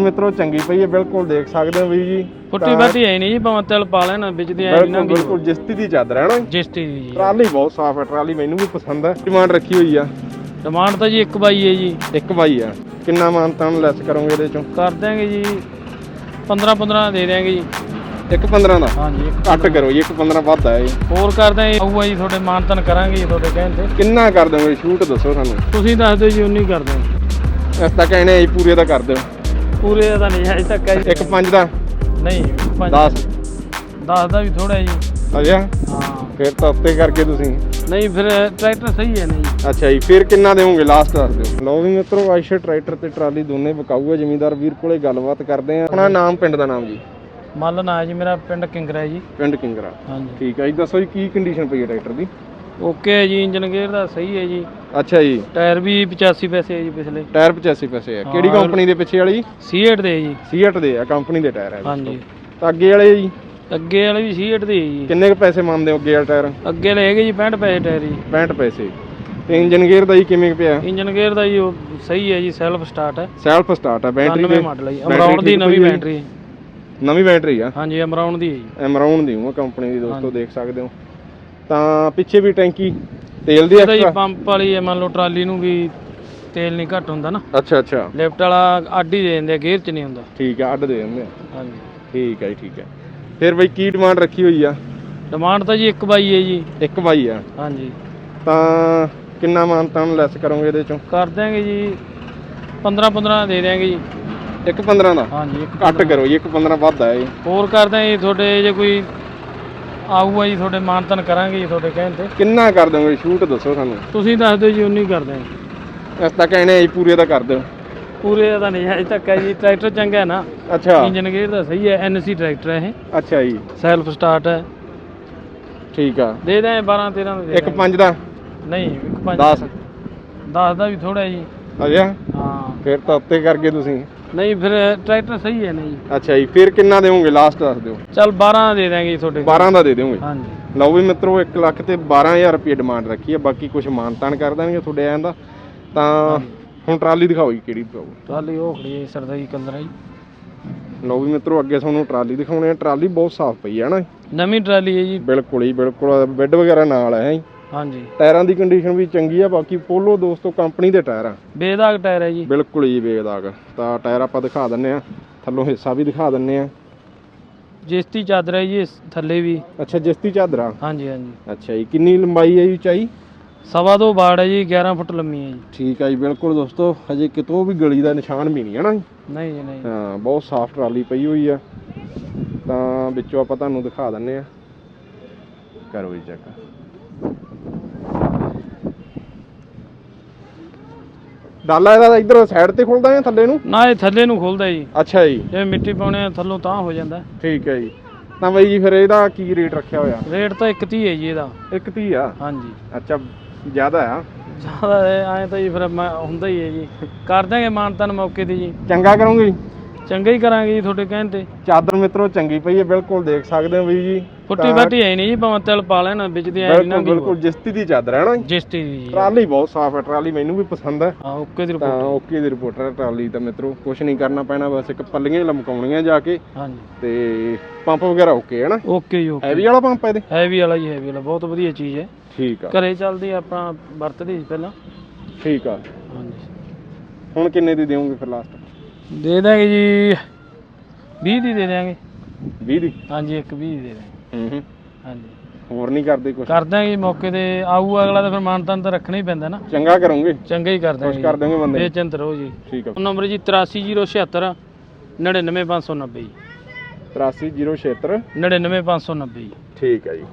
ਮਿੱਤਰੋ ਚੰਗੀ ਪਈ ਹੈ ਬਿਲਕੁਲ ਦੇਖ ਸਕਦੇ ਹੋ ਵੀ ਜੀ। ਫੁੱਟੀ ਤਾਂ ਬਾਟੀ ਹੈ ਨਹੀਂ ਜੀ ਭਾਵੇਂ ਤਿਲ ਪਾ ਲੈਣ ਵਿੱਚ ਦੀ ਨਾ ਬਿਲਕੁਲ ਬਿਲਕੁਲ ਜਿਸਤੀ ਦੀ ਚਾਦਰ ਹੈ। ਨਾ ਜਿਸਟੀ ਦੀ ਜੀ। ਟਰਾਲੀ ਬਹੁਤ ਸਾਫ਼ ਹੈ ਟਰਾਲੀ ਮੈਨੂੰ ਵੀ ਪਸੰਦ ਹੈ। ਡਿਮਾਂਡ ਰੱਖੀ ਹੋਈ ਆ। ਡਿਮਾਂਡ ਤਾਂ ਜੀ ਇੱਕ ਬਾਈ ਹੈ ਜੀ। ਇੱਕ ਬਾਈ ਆ। ਕਿੰਨਾ ਮਾਨਤਾਨ ਲੈਸ ਕਰੋਗੇ ਇਹਦੇ ਚੋਂ? ਕਰ ਦਿਆਂਗੇ ਜੀ 15 15 ਦੇ ਦਿਆਂਗੇ ਜੀ। ਇੱਕ 15 ਦਾ? ਹਾਂਜੀ ਇੱਕ ਘੱਟ ਕਰੋ ਜੀ ਇੱਕ 15 ਵੱਧ ਆ ਇਹ ਹੋਰ ਕਰ ਦਿਆਂਗੇ ਆਊਗਾ ਜੀ ਤੁਹਾਡੇ ਮਾਨਤਨ ਕਰਾਂਗੇ ਜੀ ਤੁਹਾਡੇ ਕਹਿਣ ਤੇ। ਕਿੰਨਾ ਕਰ ਦੋਗੇ ਛੂਟ ਦੱਸੋ ਸਾਨੂੰ। ਤੁਸੀਂ ਦੱਸ ਦਿਓ ਜੀ ਉਨੀ ਕਰ ਦਿਓ। ਇਸ ਤਾਂ ਜੀ ਪੂਰੇ ਦਾ ਕਰ ਦਿਓ। ਪੂਰੇ ਦਾ ਨਹੀਂ ਅਜੇ ਤੱਕ ਹੈ ਜੀ। ਇੱਕ 5 ਦਾ। ਨਹੀਂ 10 10 ਦਾ ਵੀ ਥੋੜਾ ਜੀ ਅਜਾ ਹਾਂ। ਫਿਰ ਤਾਂ ਉੱਤੇ ਕਰਕੇ ਤੁਸੀਂ। ਨਹੀਂ ਫਿਰ ਟਰੈਕਟਰ ਸਹੀ ਹੈ ਨਹੀਂ। ਅੱਛਾ ਜੀ ਫਿਰ ਕਿੰਨਾ ਦੇਵੋਗੇ? ਲਾਸਟ ਦੱਸ ਦਿਓ। ਲਓ ਵੀ ਮਿੱਤਰੋ ਆਇਸ਼ਰ ਟਰੈਕਟਰ ਤੇ ਟਰਾਲੀ ਦੋਨੇ ਵਿਕਾਊ ਹੈ ਜ਼ਮੀਂਦਾਰ ਵੀਰ ਕੋਲੇ ਗੱਲਬਾਤ ਕਰਦੇ ਆ ਆਪਣਾ ਨਾਮ ਪਿੰਡ ਦਾ ਨਾਮ ਜੀ। ਮੱਲ ਨਾ ਹੈ ਜੀ ਮੇਰਾ ਪਿੰਡ ਕਿੰਗਰਾ ਹੈ ਜੀ। ਪਿੰਡ ਕਿੰਗਰਾ। ਹਾਂਜੀ। ਠੀਕ ਹੈ ਜੀ ਦੱਸੋ ਜੀ ਕੀ ਕੰਡੀਸ਼ਨ ਪਈ ਹੈ ਟਰੈਕਟਰ ਦੀ? ਓਕੇ ਹੈ ਜੀ ਇੰਜਨ ਗੇਅਰ ਦਾ ਸਹੀ ਹੈ ਜੀ। ਅੱਛਾ ਜੀ। ਟਾਇਰ ਵੀ 85 ਪੈਸੇ ਹੈ ਜੀ ਪਿਛਲੇ। ਟਾਇਰ 85 ਪੈਸੇ ਆ ਹਾਂ, ਕਿਹੜੀ ਕੰਪਨੀ ਦੇ ਪਿੱਛੇ ਵਾਲੀ? C8 ਦੇ ਜੀ। ਸੀਟ ਦੇ ਆ ਕੰਪਨੀ ਦੇ ਟਾਇਰ ਹੈ ਹਾਂਜੀ। ਤਾਂ ਅੱਗੇ ਵਾਲੇ ਜੀ? ਅੱਗੇ ਵਾਲੇ ਵੀ C8 ਦੇ ਜੀ। ਕਿੰਨੇ ਕੁ ਪੈਸੇ ਮੰਨਦੇ ਹੋ ਅੱਗੇ ਵਾਲਾ ਟਾਇਰ? ਅੱਗੇ ਵਾਲੇ ਹੈਗੇ ਜੀ 65 ਪੈਸੇ ਟਾਇਰ ਜੀ। 65 ਪੈਸੇ। ਤੇ ਇੰਜਨ ਗੇਅਰ ਦਾ ਜੀ ਕਿਵੇਂ ਕੁ ਪਿਆ? ਇੰਜਨ ਗੇਅਰ ਦਾ ਜੀ ਉਹ ਸਹੀ ਹੈ ਜੀ ਸੈਲਫ ਸਟਾਰਟ ਹੈ। ਸੈਲਫ ਸਟਾਰਟ ਆ ਬੈਟਰੀ 99 ਮਾਡਲ ਹੈ ਜੀ। ਅਮਰਾਉਣ ਦੀ ਨਵੀਂ ਬੈਟਰੀ ਨਵੀਂ ਬੈਟਰੀ ਆ? ਹਾਂਜੀ ਅਮਰਾਉਣ ਦੀ ਹੈ ਜੀ। ਐਮਰਾਉਨ ਦੀ ਉਹ ਕੰਪਨੀ ਦੀ ਦੋਸਤੋ ਦੇਖ ਸਕਦੇ ਹੋ। ਤਾਂ ਪਿੱਛੇ ਵੀ ਟੈਂਕੀ ਤੇਲ ਦੀ ਇਹਦਾ ਜੀ ਐਕਸਟਰਾ ਪੰਪ ਵਾਲੀ ਹੈ ਮੰਨ ਲਓ ਟਰਾਲੀ ਨੂੰ ਵੀ ਤੇਲ ਨਹੀਂ ਘੱਟ ਹੁੰਦਾ ਨਾ। ਅੱਛਾ ਅੱਛਾ। ਲਿਫਟ ਵਾਲਾ ਅੱਡ ਹੀ ਦੇ ਦਿੰਦੇ ਆ ਗੇਅਰ 'ਚ ਨਹੀਂ ਹੁੰਦਾ। ਠੀਕ ਆ ਅੱਡ ਦੇ ਦਿੰਦੇ ਆ। ਹਾਂਜੀ। ਠੀਕ ਹੈ ਜੀ ਠੀਕ ਹੈ ਫਿਰ ਬਈ ਕੀ ਡਿਮਾਂਡ ਰੱਖੀ ਹੋਈ ਆ? ਡਿਮਾਂਡ ਤਾਂ ਜੀ ਇੱਕ ਬਾਈ ਹੈ ਜੀ। ਇੱਕ ਬਾਈ ਆ। ਹਾਂਜੀ। ਤਾਂ ਕਿੰਨਾ ਮਾਨਤਾਨ ਲੈਸ ਕਰੋਗੇ ਇਹਦੇ ਚੋਂ? ਕਰ ਦਿਆਂਗੇ ਜੀ 15 15 ਦੇ ਦਿਆਂਗੇ ਜੀ। ਇੱਕ 15 ਦਾ? ਹਾਂਜੀ ਇੱਕ ਘੱਟ ਕਰੋ ਜੀ ਇੱਕ 15 ਵੱਧ ਆ ਇਹ। ਹੋਰ ਕਰ ਦਿਆਂਗੇ ਜੀ ਤੁਹਾਡੇ ਜੇ ਕੋਈ ਆਊਗਾ ਜੀ ਤੁਹਾਡੇ ਮਾਨਤਨ ਕਰਾਂਗੇ ਜੀ ਤੁਹਾਡੇ ਕਹਿਣ ਤੇ। ਕਿੰਨਾ ਕਰ ਦੋਗੇ ਛੂਟ ਦੱਸੋ ਸਾਨੂੰ। ਤੁਸੀਂ ਦੱਸ ਦਿਓ ਜੀ ਉਨੀ ਕਰ ਦਿਆਂਗੇ। ਇਸ ਤਾਂ ਕਹਿੰਦੇ ਜੀ ਪੂਰੇ ਦਾ ਕਰ ਦਿਓ। ਪੂਰੇ ਦਾ ਨਹੀਂ ਅਜੇ ਤੱਕ ਹੈ ਜੀ ਟਰੈਕਟਰ ਚੰਗਾ ਹੈ ਨਾ। ਅੱਛਾ। ਇੰਜਨ ਗੇਅਰ ਦਾ ਸਹੀ ਹੈ ਐਨਸੀ ਟਰੈਕਟਰ ਹੈ ਇਹ। ਅੱਛਾ ਜੀ। ਸੈਲਫ ਸਟਾਰਟ ਹੈ। ਠੀਕ ਆ। ਦੇ ਦਿਆਂ 12 13 ਦੇ ਇੱਕ ਦਿਆਂਗੇ। 5 ਦਾ? ਨਹੀਂ ਇੱਕ ਪੰਜ 10 10 ਦਾ ਵੀ ਥੋੜਾ ਜੀ। ਅਜਾ ਹਾਂ। ਫਿਰ ਤਾਂ ਉੱਤੇ ਕਰਕੇ ਤੁਸੀਂ। ਨਹੀਂ ਫਿਰ ਟਰੈਕਟਰ ਸਹੀ ਹੈ ਨਹੀਂ। ਅੱਛਾ ਜੀ ਫਿਰ ਕਿੰਨਾ ਦੇਵੋਗੇ? ਲਾਸਟ ਦੱਸ ਦਿਓ। ਚੱਲ 12 ਦੇ ਦਿਆਂਗੇ ਜੀ ਤੁਹਾਡੇ 12 ਦਾ ਦੇ ਦਿਓਗੇ? ਹਾਂਜੀ। ਲਓ ਵੀ ਮਿੱਤਰੋ 1 ਲੱਖ ਤੇ 12000 ਰੁਪਏ ਡਿਮਾਂਡ ਰੱਖੀ ਹੈ ਬਾਕੀ ਕੁਝ ਮਾਨਤਾਨ ਕਰ ਦੇਣਗੇ ਤੁਹਾਡੇ ਆਂ ਦਾ। ਤਾਂ ਹੁਣ ਟਰਾਲੀ ਦਿਖਾਓ ਜੀ ਕਿਹੜੀ ਪਾਓ ਟਰਾਲੀ ਉਹ ਖੜੀ ਹੈ ਸਰਦਾਈ ਕਲਰ ਜੀ ਲਓ ਵੀ ਮਿੱਤਰੋ ਅੱਗੇ ਤੁਹਾਨੂੰ ਟਰਾਲੀ ਦਿਖਾਉਣੇ ਆ। ਟਰਾਲੀ ਬਹੁਤ ਸਾਫ਼ ਪਈ ਹੈ ਨਾ ਨਵੀਂ ਟਰਾਲੀ ਹੈ ਜੀ। ਬਿਲਕੁਲ ਹੀ ਬਿਲਕੁਲ। ਬੈੱਡ ਵਗੈਰਾ ਨਾਲ ਹੈ ਜੀ। ਹਾਂਜੀ। ਟਾਇਰਾਂ ਦੀ ਕੰਡੀਸ਼ਨ ਵੀ ਚੰਗੀ ਆ ਬਾਕੀ ਪੋਲੋ ਦੋਸਤੋ ਕੰਪਨੀ ਦੇ ਟਾਇਰ ਆ। ਬੇਦਾਗ ਟਾਇਰ ਹੈ ਜੀ। ਬਿਲਕੁਲ ਹੀ ਬੇਦਾਗ। ਤਾਂ ਟਾਇਰ ਆਪਾਂ ਦਿਖਾ ਦਿੰਨੇ ਆ ਥੱਲੋਂ ਹਿੱਸਾ ਵੀ ਦਿਖਾ ਦਿੰਨੇ ਆ। ਜਿਸਤੀ ਚਾਦਰ ਹੈ ਜੀ ਇਸ ਥੱਲੇ ਵੀ। ਅੱਛਾ ਜਿਸਤੀ ਚਾਦਰਾ ਹਾਂਜੀ ਹਾਂਜੀ। ਅੱਛਾ ਜੀ ਕਿੰਨੀ ਲੰਬਾਈ ਹੈ ਜੀ ਉਚਾਈ? ਸਵਾ ਦੋ ਬਾੜ ਹੈ ਜੀ 11 ਫੁੱਟ ਲੰਮੀ ਹੈ ਜੀ। ਠੀਕ ਆ ਜੀ ਬਿਲਕੁਲ ਦੋਸਤੋ ਹਜੇ ਕਿਤੋਂ ਵੀ ਗਲੀ ਦਾ ਨਿਸ਼ਾਨ ਵੀ ਨਹੀਂ ਹੈ ਨਾ ਜੀ। ਨਹੀਂ ਜੀ ਨਹੀਂ। ਹਾਂ ਬਹੁਤ ਸਾਫ਼ ਟਰਾਲੀ ਪਈ ਹੋਈ ਆ। ਤਾਂ ਵਿੱਚੋਂ ਆਪਾਂ ਤੁਹਾਨੂੰ ਦਿਖਾ ਦਿੰਨੇ ਆ। ਕਰੋ ਜੀ ਚੈੱਕ ਡਾਲਾ ਇਹਦਾ ਇਧਰ ਸਾਈਡ ਤੇ ਖੁੱਲਦਾ ਜਾਂ ਥੱਲੇ ਨੂੰ? ਨਾ ਇਹ ਥੱਲੇ ਨੂੰ ਖੁੱਲਦਾ ਜੀ। ਅੱਛਾ ਜੀ। ਜੇ ਮਿੱਟੀ ਪਾਉਣੇ ਆ ਥੱਲੋਂ ਤਾਂ ਹੋ ਜਾਂਦਾ। ਠੀਕ ਹੈ ਜੀ। ਤਾਂ ਬਈ ਜੀ ਫਿਰ ਇਹਦਾ ਕੀ ਰੇਟ ਰੱਖਿਆ ਹੋਇਆ? ਰੇਟ ਤਾਂ ਇੱਕ ਤੀਹ ਹੈ ਜੀ ਇਹਦਾ। ਇੱਕ ਤੀਹ ਆ? ਹਾਂਜੀ। ਅੱਛਾ ਜ਼ਿਆਦਾ ਆ? ਜ਼ਿਆਦਾ ਐ ਤਾਂ ਜੀ ਫਿਰ ਮੈਂ ਹੁੰਦਾ ਹੀ ਹੈ ਜੀ। ਕਰ ਦਾਂਗੇ ਮਾਨਤਨ ਮੌਕੇ ਤੇ ਜੀ। ਚੰਗਾ ਕਰੋਗੇ ਜੀ। ਚੰਗਾ ਹੀ ਕਰਾਂਗੇ ਜੀ ਤੁਹਾਡੇ ਕਹਿਣ ਤੇ। ਚਾਦਰ ਮਿੱਤਰੋ ਚੰਗੀ ਪਈ ਹੈ ਬਿਲਕੁਲ ਦੇਖ ਸਕਦੇ ਹੋ ਵੀ ਜੀ। ਫੁੱਟੀ ਬਾਟੀ ਹੈ ਨਹੀਂ ਜੀ ਭਾਵੇਂ ਤਿਲ ਪਾ ਲੈਣ ਵਿੱਚ ਦੀ ਐ ਨਾ ਬਿਲਕੁਲ ਜਿਸਤੀ ਦੀ ਚਾਦਰ ਹੈ ਨਾ ਜੀ। ਜਿਸਟੀ ਦੀ ਜੀ। ਟਰਾਲੀ ਬਹੁਤ ਸਾਫ਼ ਹੈ ਟਰਾਲੀ ਮੈਨੂੰ ਵੀ ਪਸੰਦ ਹੈ। ਹਾਂ ਓਕੇ ਦੀ ਤਾਂ ਰਿਪੋਰਟ। ਓਕੇ ਦੀ ਰਿਪੋਰਟਰ ਹੈ ਟਰਾਲੀ ਤਾਂ ਮਿੱਤਰੋ ਕੁਝ ਨਹੀਂ ਕਰਨਾ ਪੈਣਾ ਬਸ ਇੱਕ ਪੱਲੀਆਂ ਹੀ ਲਮਕਾਉਣੀਆਂ ਜਾ ਕੇ। ਹਾਂਜੀ। ਤੇ ਪੰਪ ਵਗੈਰਾ ਓਕੇ ਹੈ ਨਾ? ਓਕੇ ਜੀ ਓਕੇ। ਹੈਵੀ ਵਾਲਾ ਪੰਪ ਹੈ ਇਹਦੇ? ਹੈਵੀ ਵਾਲਾ ਜੀ ਹੈਵੀ ਵਾਲਾ ਬਹੁਤ ਵਧੀਆ ਚੀਜ਼ ਹੈ। ਠੀਕ ਆ। ਘਰੇ ਚੱਲਦੀ ਆ ਆਪਣਾ ਵਰਤਦੀ ਸੀ ਪਹਿਲਾਂ। ਠੀਕ ਆ। ਹਾਂਜੀ। ਹੁਣ ਕਿੰਨੇ ਦੀ ਦੇਵੋਗੇ ਫਿਰ ਲਾਸਟ ਦੇ ਦਾਂਗੇ ਜੀ। 20 ਦੀ ਦੇ ਦਾਂਗੇ 20 ਦੀ? ਹਾਂਜੀ ਇੱਕ 20 ਦੀ ਦੇ ਦਾਂਗੇ ਹੂੰ ਹੂੰ। ਹਾਂਜੀ। ਹੋਰ ਨਹੀਂ ਕਰਦੇ ਕੁਝ ਕਰ ਦਾਂਗੇ ਮੌਕੇ ਤੇ। ਆਊ ਅਗਲਾ ਤਾਂ ਫਿਰ ਮਾਨਤਨ ਤਾਂ ਰੱਖਣਾ ਹੀ ਪੈਂਦਾ ਨਾ। ਚੰਗਾ ਕਰੋਗੇ। ਚੰਗਾ ਹੀ ਕਰ ਕੁਝ ਦਾਂਗੇ ਕਰ ਦੋਗੇ ਬੰਦੇ। ਬੇਚਿੰਤ ਰਹੋ ਜੀ। ਠੀਕ ਆ। ਨੰਬਰ ਜੀ 83076 99590 ਜੀ। 83076 99590 ਜੀ। ਠੀਕ ਹੈ ਜੀ।